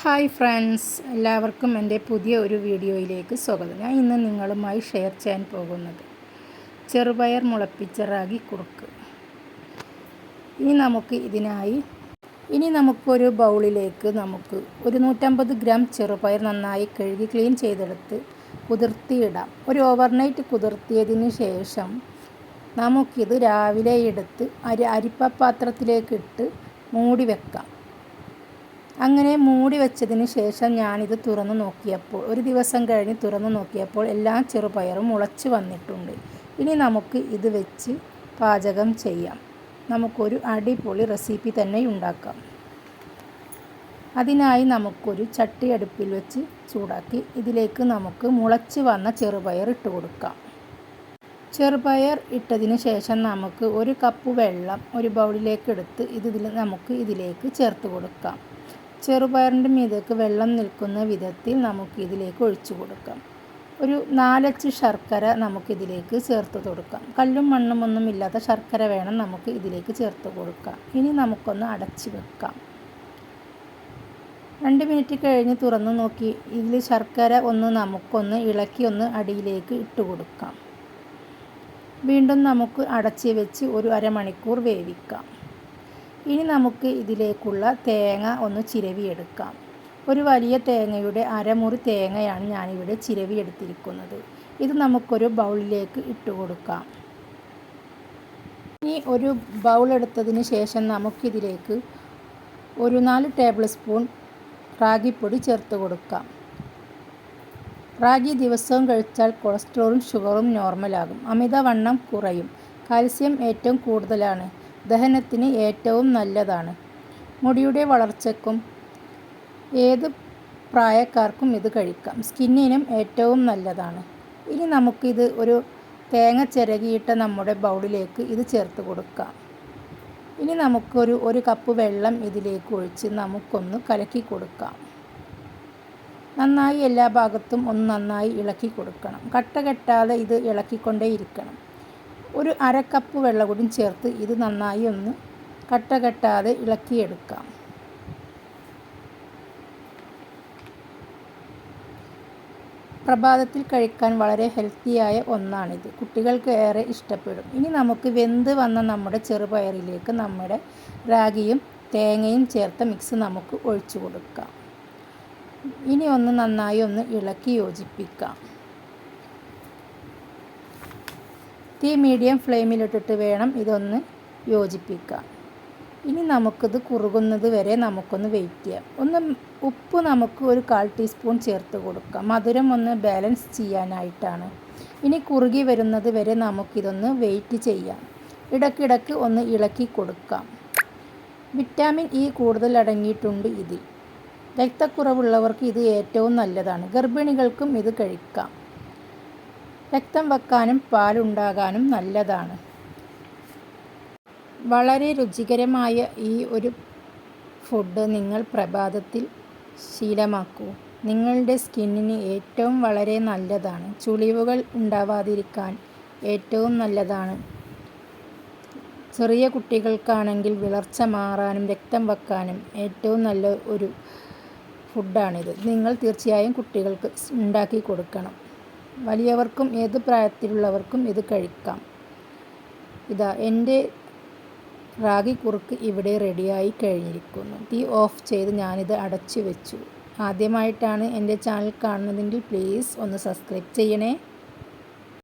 Hi friends എല്ലാവർക്കും എന്റെ പുതിയ ഒരു വീഡിയോയിലേക്ക് സ്വാഗതം. ഞാൻ ഇന്ന് നിങ്ങളുമായി ഷെയർ ചെയ്യാൻ പോകുന്നത് ചെറുപയർ മുളപ്പിച്ച റാഗി കുറുക്ക്. ഇനി നമുക്ക് ഇതിനായി ഇനി നമുക്കൊരു ബൗളിലേക്ക് നമുക്ക് ഒരു നൂറ്റമ്പത് ഗ്രാം ചെറുപയർ നന്നായി കഴുകി ക്ലീൻ ചെയ്തെടുത്ത് കുതിർത്തിയിടാം. ഒരു ഓവർനൈറ്റ് കുതിർത്തിയതിന് ശേഷം നമുക്കിത് രാവിലെ എടുത്ത് അരി അരിപ്പപാത്രത്തിലേക്ക് ഇട്ട് മൂടി വെക്കാം. അങ്ങനെ മൂടി വെച്ചതിന് ശേഷം ഞാനിത് തുറന്നു നോക്കിയപ്പോൾ ഒരു ദിവസം കഴിഞ്ഞ് തുറന്നു നോക്കിയപ്പോൾ എല്ലാ ചെറുപയറും മുളച്ച് വന്നിട്ടുണ്ട്. ഇനി നമുക്ക് ഇത് വെച്ച് പാചകം ചെയ്യാം. നമുക്കൊരു അടിപൊളി റെസിപ്പി തന്നെ ഉണ്ടാക്കാം. അതിനായി നമുക്കൊരു ചട്ടി അടുപ്പിൽ വെച്ച് ചൂടാക്കി ഇതിലേക്ക് നമുക്ക് മുളച്ച് വന്ന ചെറുപയർ ഇട്ട് കൊടുക്കാം. ചെറുപയർ ഇട്ടതിന് ശേഷം നമുക്ക് ഒരു കപ്പ് വെള്ളം ഒരു ബൗളിലേക്ക് എടുത്ത് ഇതിൽ നമുക്ക് ഇതിലേക്ക് ചേർത്ത് കൊടുക്കാം. ചെറുപയറിന്റെ മീതേക്ക് വെള്ളം നിൽക്കുന്ന വിധത്തിൽ നമുക്ക് ഇതിലേക്ക് ഒഴിച്ചു കൊടുക്കാം. ഒരു നാലച്ച് ശർക്കര നമുക്കിതിലേക്ക് ചേർത്ത് കൊടുക്കാം. കല്ലും മണ്ണും ഒന്നും ഇല്ലാത്ത ശർക്കര വേണം നമുക്ക് ഇതിലേക്ക് ചേർത്ത് കൊടുക്കാം. ഇനി നമുക്കൊന്ന് അടച്ച് വെക്കാം. രണ്ട് മിനിറ്റ് കഴിഞ്ഞ് തുറന്ന് നോക്കി. ഇതിൽ ശർക്കര ഒന്ന് നമുക്കൊന്ന് ഇളക്കി ഒന്ന് അടിയിലേക്ക് ഇട്ട് കൊടുക്കാം. വീണ്ടും നമുക്ക് അടച്ച് വെച്ച് ഒരു അരമണിക്കൂർ വേവിക്കാം. ഇനി നമുക്ക് ഇതിലേക്കുള്ള തേങ്ങ ഒന്ന് ചിരവിയെടുക്കാം. ഒരു വലിയ തേങ്ങയുടെ അരമുറി തേങ്ങയാണ് ഞാനിവിടെ ചിരവിയെടുത്തിരിക്കുന്നത്. ഇത് നമുക്കൊരു ബൗളിലേക്ക് ഇട്ട് കൊടുക്കാം. ഇനി ഒരു ബൗൾ എടുത്തതിന് ശേഷം നമുക്കിതിലേക്ക് ഒരു നാല് ടേബിൾ സ്പൂൺ റാഗിപ്പൊടി ചേർത്ത് കൊടുക്കാം. റാഗി ദിവസവും കഴിച്ചാൽ കൊളസ്ട്രോളും ഷുഗറും നോർമലാകും. അമിതവണ്ണം കുറയും. കാൽസ്യം ഏറ്റവും കൂടുതലാണ്. ദഹനത്തിന് ഏറ്റവും നല്ലതാണ്. മുടിയുടെ വളർച്ചയ്ക്കും ഏത് പ്രായക്കാർക്കും ഇത് കഴിക്കാം. സ്കിന്നിനും ഏറ്റവും നല്ലതാണ്. ഇനി നമുക്കിത് ഒരു തേങ്ങ ചിരകിയിട്ട നമ്മുടെ ബൗളിലേക്ക് ഇത് ചേർത്ത് കൊടുക്കാം. ഇനി നമുക്കൊരു ഒരു കപ്പ് വെള്ളം ഇതിലേക്ക് ഒഴിച്ച് നമുക്കൊന്ന് കലക്കി കൊടുക്കാം. നന്നായി എല്ലാ ഭാഗത്തും ഒന്ന് നന്നായി ഇളക്കി കൊടുക്കണം. കട്ട കെട്ടാതെ ഇത് ഇളക്കിക്കൊണ്ടേയിരിക്കണം. ഒരു അര കപ്പ് കൂടി ചേർത്ത് ഇത് നന്നായി ഒന്ന് കട്ട കെട്ടാതെ ഇളക്കിയെടുക്കാം. പ്രഭാതത്തിൽ കഴിക്കാൻ വളരെ ഹെൽത്തിയായ ഒന്നാണിത്. കുട്ടികൾക്ക് ഏറെ ഇഷ്ടപ്പെടും. ഇനി നമുക്ക് വെന്ത് വന്ന നമ്മുടെ ചെറുപയറിലേക്ക് നമ്മുടെ റാഗിയും തേങ്ങയും ചേർത്ത മിക്സ് നമുക്ക് ഒഴിച്ചു കൊടുക്കാം. ഇനി ഒന്ന് നന്നായി ഒന്ന് ഇളക്കി യോജിപ്പിക്കാം. തീ മീഡിയം ഫ്ലെയിമിലിട്ടിട്ട് വേണം ഇതൊന്ന് യോജിപ്പിക്കാം. ഇനി നമുക്കിത് കുറുകുന്നത് വരെ നമുക്കൊന്ന് വെയിറ്റ് ചെയ്യാം. ഒന്ന് ഉപ്പ് നമുക്ക് ഒരു കാൽ ടീസ്പൂൺ ചേർത്ത് കൊടുക്കാം. മധുരം ഒന്ന് ബാലൻസ് ചെയ്യാനായിട്ടാണ്. ഇനി കുറുകി വരുന്നത് വരെ നമുക്കിതൊന്ന് വെയിറ്റ് ചെയ്യാം. ഇടയ്ക്കിടയ്ക്ക് ഒന്ന് ഇളക്കി കൊടുക്കാം. വിറ്റാമിൻ ഇ കൂടുതൽ അടങ്ങിയിട്ടുണ്ട് ഇതിൽ. രക്തക്കുറവുള്ളവർക്ക് ഇത് ഏറ്റവും നല്ലതാണ്. ഗർഭിണികൾക്കും ഇത് കഴിക്കാം. രക്തം വെക്കാനും പാലുണ്ടാകാനും നല്ലതാണ്. വളരെ രുചികരമായ ഈ ഒരു ഫുഡ് നിങ്ങൾ പ്രഭാതത്തിൽ ശീലമാക്കൂ. നിങ്ങളുടെ സ്കിന്നിന് ഏറ്റവും വളരെ നല്ലതാണ്. ചുളിവുകൾ ഉണ്ടാവാതിരിക്കാൻ ഏറ്റവും നല്ലതാണ്. ചെറിയ കുട്ടികൾക്കാണെങ്കിൽ വിളർച്ച മാറാനും രക്തം വെക്കാനും ഏറ്റവും നല്ല ഒരു ഫുഡാണിത്. നിങ്ങൾ തീർച്ചയായും കുട്ടികൾക്ക് ഉണ്ടാക്കി കൊടുക്കണം. വലിയവർക്കും ഏത് പ്രായത്തിലുള്ളവർക്കും ഇത് കഴിക്കാം. ഇതാ എന്റെ റാഗി കുറുക്ക് ഇവിടെ റെഡിയായി കഴിഞ്ഞിരിക്കുന്നു. തീ ഓഫ് ചെയ്ത് ഞാനിത് അടച്ചു വെച്ചു. ആദ്യമായിട്ടാണ് എന്റെ ചാനൽ കാണുന്നതെങ്കിൽ പ്ലീസ് ഒന്ന് സബ്സ്ക്രൈബ് ചെയ്യണേ.